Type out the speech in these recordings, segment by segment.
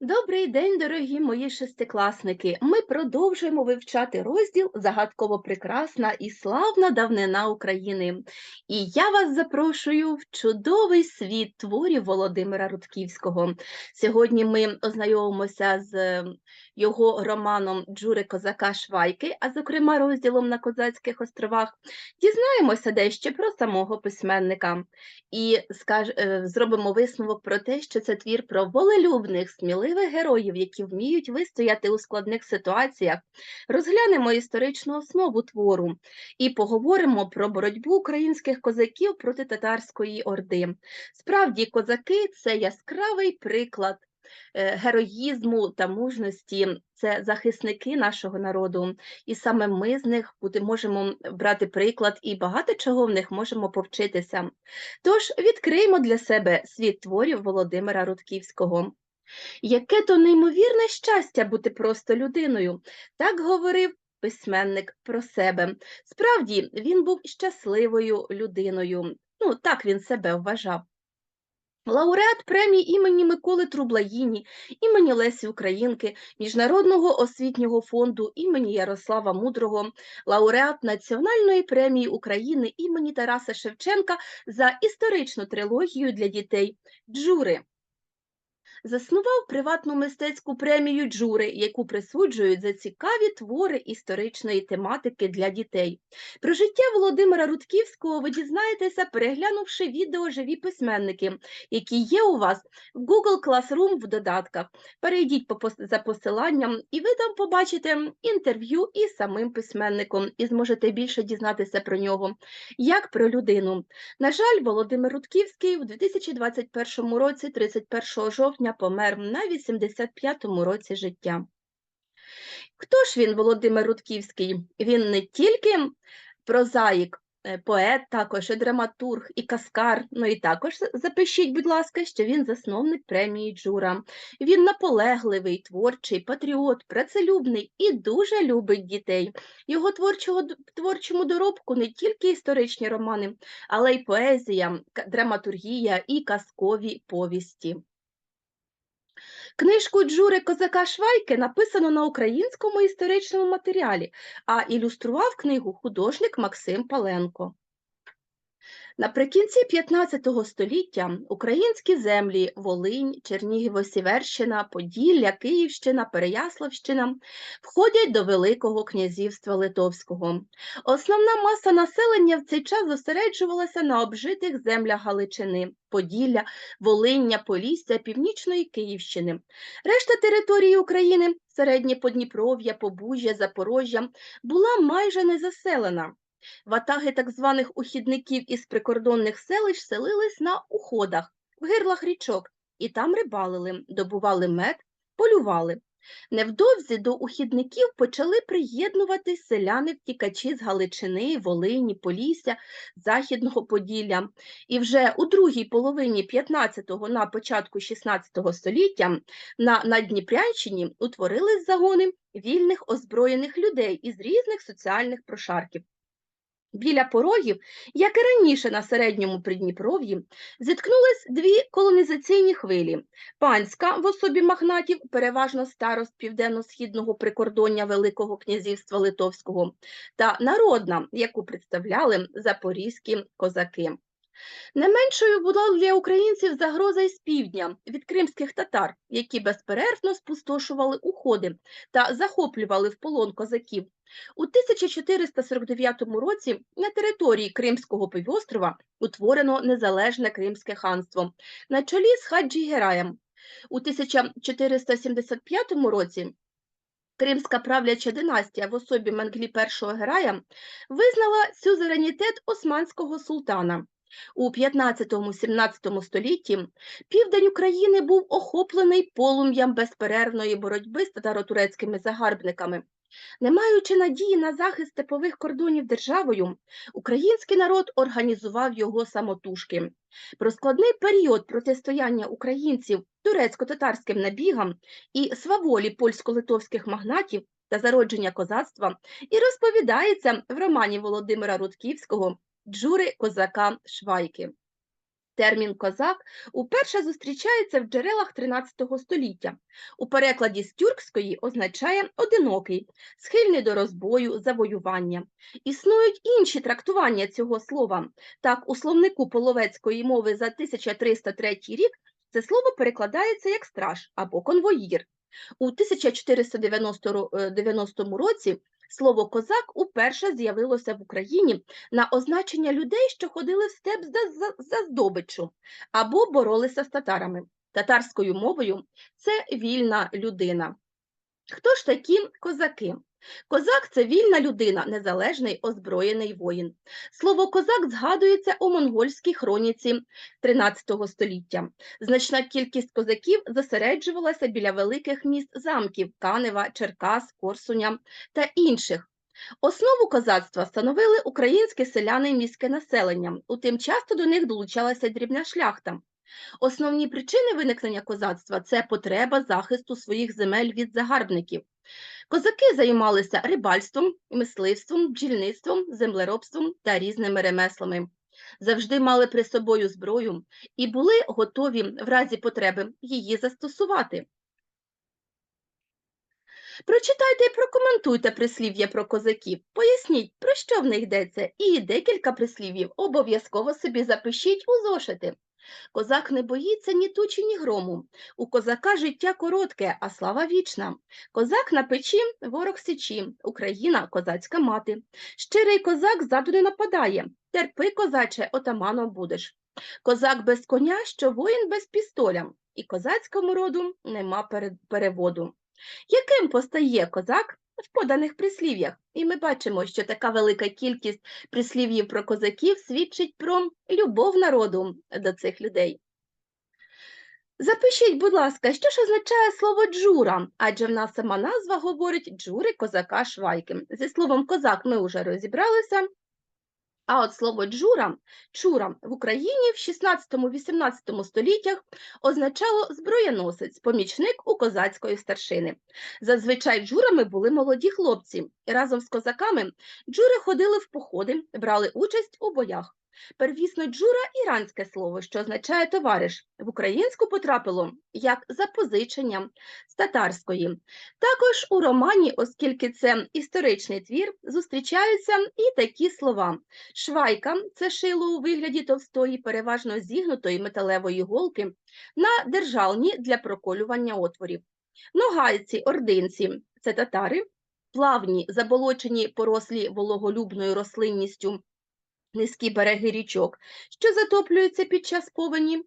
Добрий день, дорогі мої шестикласники. Ми продовжуємо вивчати розділ Загадково прекрасна і славна давнина України. І я вас запрошую в чудовий світ творів Володимира Рудківського. Сьогодні ми ознайомимося з його романом Джури Козака Швайки, а зокрема розділом на Козацьких островах. Дізнаємося дещо про самого письменника і скаж... е, зробимо висновок про те, що це твір про волелюбних, сміливих героїв, які вміють вистояти у складних ситуаціях. Розглянемо історичну основу твору і поговоримо про боротьбу українських козаків проти татарської орди. Справді, козаки це яскравий приклад. Е, Героїзму та мужності це захисники нашого народу, і саме ми з них можемо брати приклад і багато чого в них можемо повчитися. Тож відкриємо для себе світ творів Володимира Рудківського. Яке то неймовірне щастя бути просто людиною, так говорив письменник про себе. Справді, він був щасливою людиною. Ну, так він себе вважав. Лауреат премії імені Миколи Трублаїні, імені Лесі Українки, Міжнародного освітнього фонду імені Ярослава Мудрого, лауреат Національної премії України імені Тараса Шевченка за історичну трилогію для дітей Джури. Заснував приватну мистецьку премію Джури, яку присуджують за цікаві твори історичної тематики для дітей. Про життя Володимира Рудківського ви дізнаєтеся, переглянувши відео живі письменники, які є у вас в Google Classroom в додатках. Перейдіть за посиланням, і ви там побачите інтерв'ю із самим письменником, і зможете більше дізнатися про нього, як про людину. На жаль, Володимир Рудківський у 2021 році, 31 жовтня, помер на 85-му році життя. Хто ж він, Володимир Рудківський? Він не тільки прозаїк, е, поет, також і драматург, і каскар. Ну і також запишіть, будь ласка, що він засновник премії Джура. Він наполегливий, творчий, патріот, працелюбний і дуже любить дітей. Його творчого творчому доробку не тільки історичні романи, але й поезія, драматургія і казкові повісті. Книжку Джури Козака Швайки написано на українському історичному матеріалі, а ілюстрував книгу художник Максим Паленко. Наприкінці 15 століття українські землі Волинь, Чернігіво-Сіверщина, Поділля, Київщина, Переяславщина входять до Великого князівства Литовського. Основна маса населення в цей час зосереджувалася на обжитих землях Галичини, Поділля, Волиння, Полісся, Північної Київщини. Решта території України, середнє Подніпров'я, Побужжя, Запорожжя, була майже не заселена. Ватаги так званих ухідників із прикордонних селищ селились на уходах, в гирлах річок, і там рибалили, добували мед, полювали. Невдовзі до ухідників почали приєднуватись селяни-втікачі з Галичини, Волині, Полісся, Західного Поділля. І вже у другій половині 15-го на початку 16 століття на Надніпрянщині утворились загони вільних озброєних людей із різних соціальних прошарків. Біля порогів, як і раніше на середньому Придніпров'ї, зіткнулись дві колонізаційні хвилі: панська в особі магнатів, переважно старост південно-східного прикордоння Великого князівства Литовського, та народна, яку представляли запорізькі козаки. Не меншою була для українців загроза із півдня від кримських татар, які безперервно спустошували уходи та захоплювали в полон козаків. У 1449 році на території Кримського півострова утворено незалежне Кримське ханство на чолі з Хаджі Гераєм. У 1475 році Кримська правляча династія в особі Менглі І Герая визнала сюзеренітет османського султана. У 15-17 столітті південь України був охоплений полум'ям безперервної боротьби з татаро-турецькими загарбниками. Не маючи надії на захист степових кордонів державою, український народ організував його самотужки. Про складний період протистояння українців турецько-татарським набігам і сваволі польсько-литовських магнатів та зародження козацтва і розповідається в романі Володимира Рудківського Джури козака Швайки. Термін козак уперше зустрічається в джерелах 13 століття. У перекладі з тюркської означає одинокий, схильний до розбою, завоювання. Існують інші трактування цього слова. Так, у словнику половецької мови за 1303 рік це слово перекладається як страж або конвоїр. У 1490 ро- е, 90 році слово козак уперше з'явилося в Україні на означення людей, що ходили в степ за, за або боролися з татарами. Татарською мовою це вільна людина. Хто ж такі козаки? Козак це вільна людина, незалежний озброєний воїн. Слово козак згадується у монгольській хроніці 13 століття. Значна кількість козаків зосереджувалася біля великих міст замків Канева, Черкас, Корсуня та інших. Основу козацтва становили українські селяни і міське населення. Утим часто до них долучалася дрібна шляхта. Основні причини виникнення козацтва це потреба захисту своїх земель від загарбників. Козаки займалися рибальством, мисливством, бджільництвом, землеробством та різними ремеслами. Завжди мали при собою зброю і були готові в разі потреби її застосувати. Прочитайте і прокоментуйте прислів'я про козаків. Поясніть, про що в них йдеться, і декілька прислів'їв обов'язково собі запишіть у зошити. Козак не боїться ні тучі, ні грому. У козака життя коротке, а слава вічна. Козак на печі, ворог січі, Україна козацька мати. Щирий козак ззаду не нападає. Терпи, козаче, отаманом будеш. Козак без коня, що воїн без пістоля, і козацькому роду нема переводу. Яким постає козак в поданих прислів'ях? І ми бачимо, що така велика кількість прислів'їв про козаків свідчить про любов народу до цих людей. Запишіть, будь ласка, що ж означає слово джура, адже в нас сама назва говорить джури козака швайки. Зі словом козак ми вже розібралися. А от слово джура, чура в Україні в 16-18 століттях означало зброєносець, помічник у козацької старшини. Зазвичай джурами були молоді хлопці. І разом з козаками джури ходили в походи, брали участь у боях. Первісно джура іранське слово, що означає товариш. В українську потрапило як запозичення з татарської. Також у романі, оскільки це історичний твір, зустрічаються і такі слова. Швайка це шило у вигляді товстої, переважно зігнутої металевої голки на державні для проколювання отворів. Ногайці, ординці це татари, плавні, заболочені, порослі вологолюбною рослинністю низькі береги річок, що затоплюються під час повені.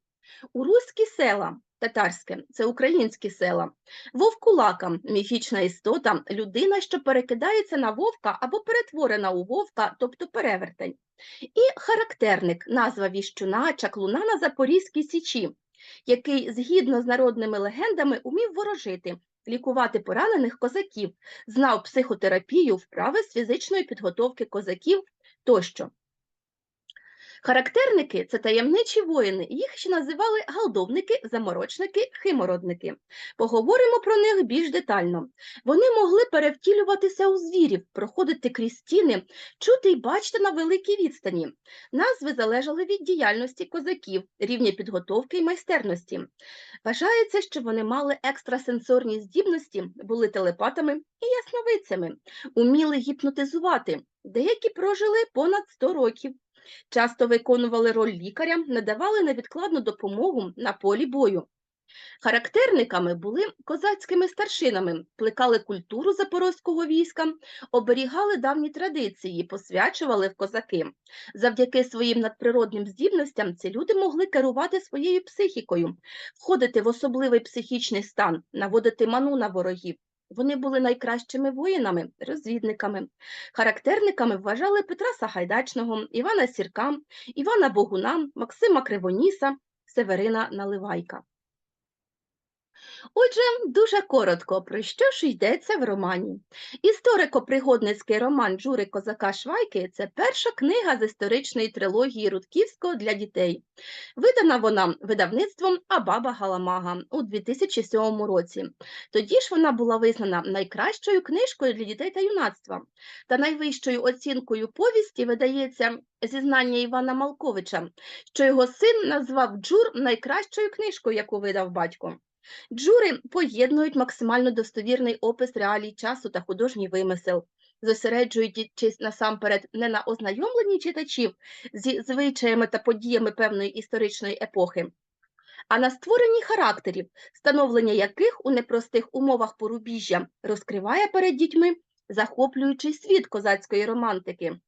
У руські села, татарське, це українські села, вовкулака, міфічна істота, людина, що перекидається на вовка або перетворена у вовка, тобто перевертень. І характерник, назва віщуна, чаклуна на Запорізькій січі, який, згідно з народними легендами, умів ворожити, лікувати поранених козаків, знав психотерапію, вправи з фізичної підготовки козаків тощо. Характерники це таємничі воїни, їх ще називали галдовники, заморочники, химородники. Поговоримо про них більш детально. Вони могли перевтілюватися у звірів, проходити крізь стіни, чути й бачити на великій відстані. Назви залежали від діяльності козаків, рівня підготовки й майстерності. Вважається, що вони мали екстрасенсорні здібності, були телепатами і ясновидцями, уміли гіпнотизувати. Деякі прожили понад 100 років. Часто виконували роль лікаря, надавали невідкладну допомогу на полі бою. Характерниками були козацькими старшинами, плекали культуру запорозького війська, оберігали давні традиції, посвячували в козаки. Завдяки своїм надприродним здібностям ці люди могли керувати своєю психікою, входити в особливий психічний стан, наводити ману на ворогів. Вони були найкращими воїнами, розвідниками. Характерниками вважали Петра Сагайдачного, Івана Сірка, Івана Богуна, Максима Кривоніса, Северина Наливайка. Отже, дуже коротко, про що ж йдеться в романі. Історико-пригодницький роман Джури Козака Швайки це перша книга з історичної трилогії Рудківського для дітей. Видана вона видавництвом Абаба Галамага у 2007 році. Тоді ж вона була визнана найкращою книжкою для дітей та юнацтва. Та найвищою оцінкою повісті видається зізнання Івана Малковича, що його син назвав Джур найкращою книжкою, яку видав батько. Джури поєднують максимально достовірний опис реалій часу та художній вимисел, зосереджуючись насамперед не на ознайомленні читачів зі звичаями та подіями певної історичної епохи, а на створенні характерів, становлення яких у непростих умовах порубіжжя розкриває перед дітьми захоплюючий світ козацької романтики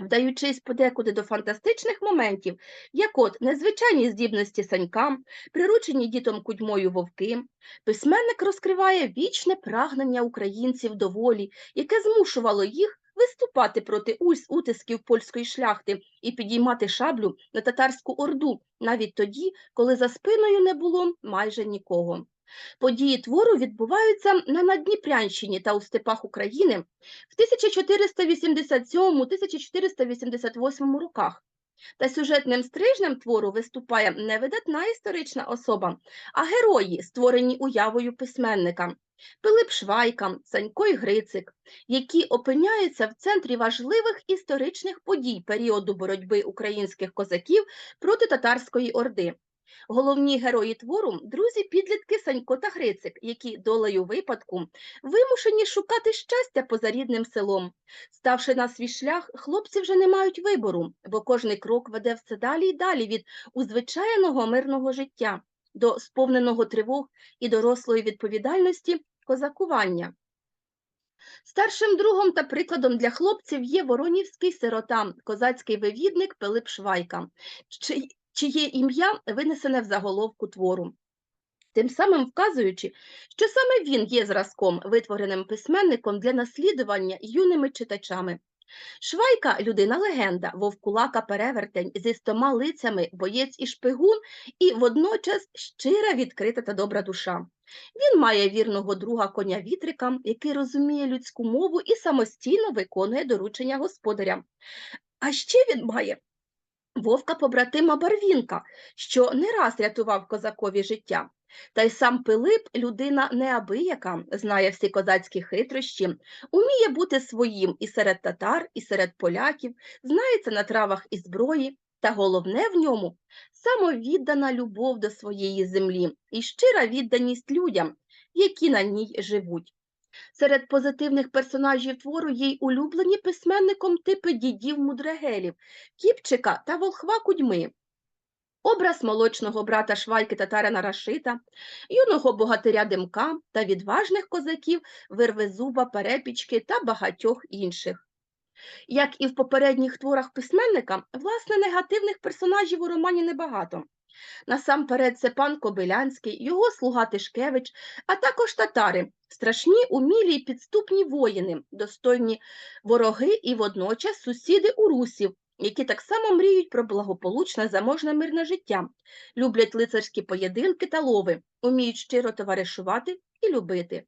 вдаючись подекуди до фантастичних моментів, як от незвичайні здібності санька, приручені дітом кудьмою вовки, письменник розкриває вічне прагнення українців до волі, яке змушувало їх виступати проти ульс утисків польської шляхти і підіймати шаблю на татарську орду навіть тоді, коли за спиною не було майже нікого. Події твору відбуваються на Надніпрянщині та у степах України в 1487-1488 роках. Та сюжетним стрижнем твору виступає не видатна історична особа, а герої, створені уявою письменника Пилип Швайка, Санько і Грицик, які опиняються в центрі важливих історичних подій періоду боротьби українських козаків проти татарської орди. Головні герої твору друзі підлітки Санько та Грицик, які долею випадку вимушені шукати щастя поза рідним селом. Ставши на свій шлях, хлопці вже не мають вибору, бо кожний крок веде все далі й далі від узвичайного мирного життя до сповненого тривог і дорослої відповідальності козакування. Старшим другом та прикладом для хлопців є воронівський сирота, козацький вивідник Пилип Швайка, чиє ім'я винесене в заголовку твору. Тим самим вказуючи, що саме він є зразком, витвореним письменником для наслідування юними читачами. Швайка людина легенда, вовкулака перевертень зі стома лицями, боєць і шпигун, і водночас щира, відкрита та добра душа. Він має вірного друга коня вітрика, який розуміє людську мову і самостійно виконує доручення господаря. А ще він має вовка побратима Барвінка, що не раз рятував козакові життя. Та й сам Пилип людина неабияка, знає всі козацькі хитрощі, уміє бути своїм і серед татар, і серед поляків, знається на травах і зброї, та головне в ньому самовіддана любов до своєї землі і щира відданість людям, які на ній живуть. Серед позитивних персонажів твору є улюблені письменником типи дідів мудрегелів, Кіпчика та Волхва Кудьми. Образ молочного брата Швайки татарина Рашита, юного богатиря Димка та відважних козаків Вирвезуба, Перепічки та багатьох інших. Як і в попередніх творах письменника, власне, негативних персонажів у романі небагато. Насамперед, це пан Кобилянський, його слуга Тишкевич, а також татари, страшні, умілі й підступні воїни, достойні вороги і водночас сусіди у русів, які так само мріють про благополучне заможне мирне життя, люблять лицарські поєдинки та лови, уміють щиро товаришувати і любити.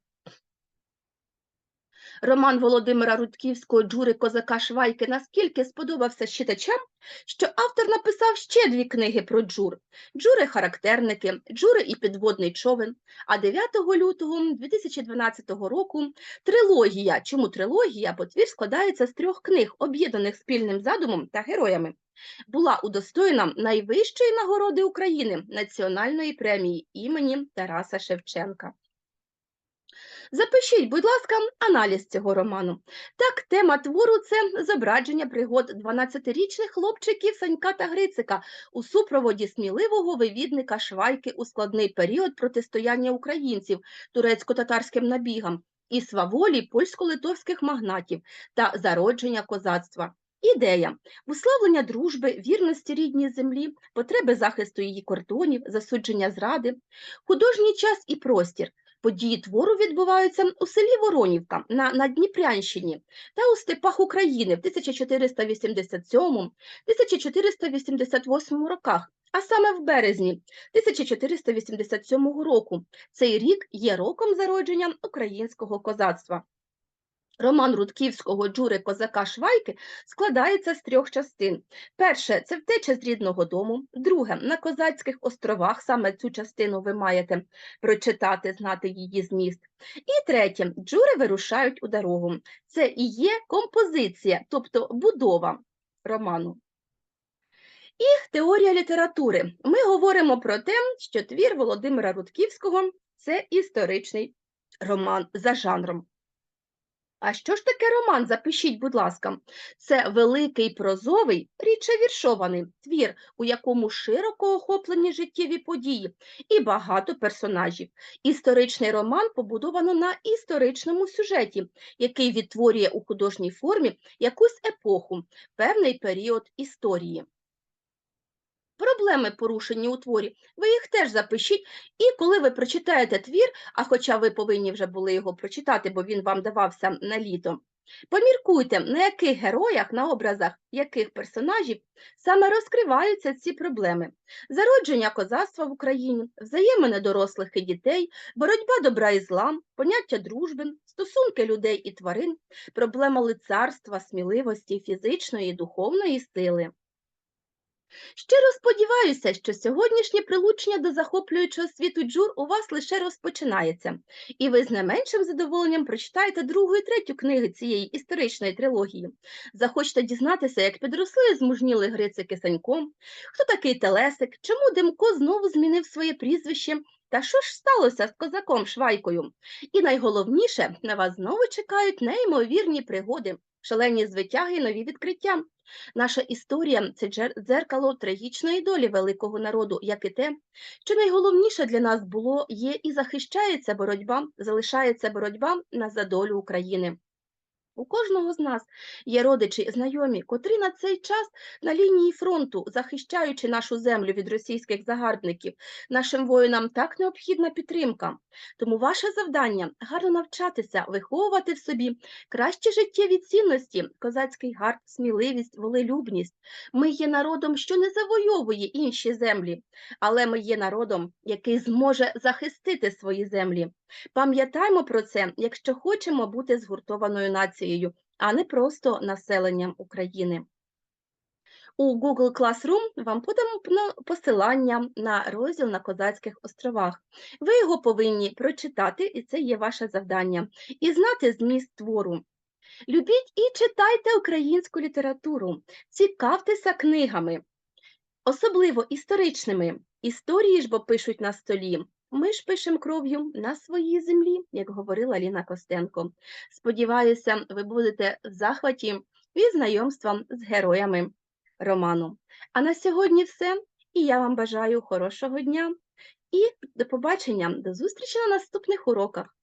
Роман Володимира Рудківського Джури Козака Швайки наскільки сподобався читачам, що автор написав ще дві книги про джур: Джури-характерники, Джури і підводний човен. А 9 лютого 2012 року трилогія. Чому трилогія? Бо твір складається з трьох книг, об'єднаних спільним задумом та героями. Була удостоєна найвищої нагороди України національної премії імені Тараса Шевченка. Запишіть, будь ласка, аналіз цього роману. Так, тема твору це зображення пригод 12-річних хлопчиків Санька та Грицика у супроводі сміливого вивідника Швайки у складний період протистояння українців турецько-татарським набігам і сваволі польсько-литовських магнатів та зародження козацтва. Ідея висловлення дружби, вірності рідній землі, потреби захисту її кордонів, засудження зради, художній час і простір. Події твору відбуваються у селі Воронівка на Надніпрянщині та у степах України в 1487-1488 роках, а саме в березні 1487 року. Цей рік є роком зародження українського козацтва. Роман Рудківського Джури Козака Швайки складається з трьох частин. Перше це втеча з рідного дому. Друге на Козацьких островах. Саме цю частину ви маєте прочитати, знати її зміст. І третє джури вирушають у дорогу. Це і є композиція, тобто будова роману. І теорія літератури. Ми говоримо про те, що твір Володимира Рудківського це історичний роман за жанром. А що ж таке роман? Запишіть, будь ласка. Це великий прозовий, рідше віршований твір, у якому широко охоплені життєві події і багато персонажів. Історичний роман побудовано на історичному сюжеті, який відтворює у художній формі якусь епоху, певний період історії. Проблеми порушені у творі, ви їх теж запишіть, і коли ви прочитаєте твір, а хоча ви повинні вже були його прочитати, бо він вам давався на літо, поміркуйте, на яких героях, на образах яких персонажів саме розкриваються ці проблеми. Зародження козацтва в Україні, взаємини дорослих і дітей, боротьба добра і зла, поняття дружби, стосунки людей і тварин, проблема лицарства, сміливості, фізичної і духовної сили. Щиро сподіваюся, що сьогоднішнє прилучення до захоплюючого світу джур у вас лише розпочинається, і ви з не меншим задоволенням прочитаєте другу і третю книги цієї історичної трилогії. Захочете дізнатися, як підросли змужніли Грицик і Санько, хто такий Телесик, чому Демко знову змінив своє прізвище, та що ж сталося з козаком Швайкою? І найголовніше, на вас знову чекають неймовірні пригоди, шалені звитяги і нові відкриття. Наша історія це дзеркало трагічної долі великого народу, як і те, що найголовніше для нас було, є і захищається боротьба, залишається боротьба на за долю України. У кожного з нас є родичі, знайомі, котрі на цей час на лінії фронту, захищаючи нашу землю від російських загарбників, нашим воїнам так необхідна підтримка. Тому ваше завдання гарно навчатися, виховувати в собі кращі життєві цінності, козацький гард, сміливість, волелюбність. Ми є народом, що не завойовує інші землі, але ми є народом, який зможе захистити свої землі. Пам'ятаймо про це, якщо хочемо бути згуртованою нацією, а не просто населенням України. У Google Classroom вам подамо посилання на розділ на Козацьких островах. Ви його повинні прочитати, і це є ваше завдання, і знати зміст твору. Любіть і читайте українську літературу, цікавтеся книгами, особливо історичними. Історії ж бо пишуть на столі. Ми ж пишемо кров'ю на своїй землі, як говорила Ліна Костенко. Сподіваюся, ви будете в захваті від знайомства з героями роману. А на сьогодні все. І я вам бажаю хорошого дня і до побачення, до зустрічі на наступних уроках.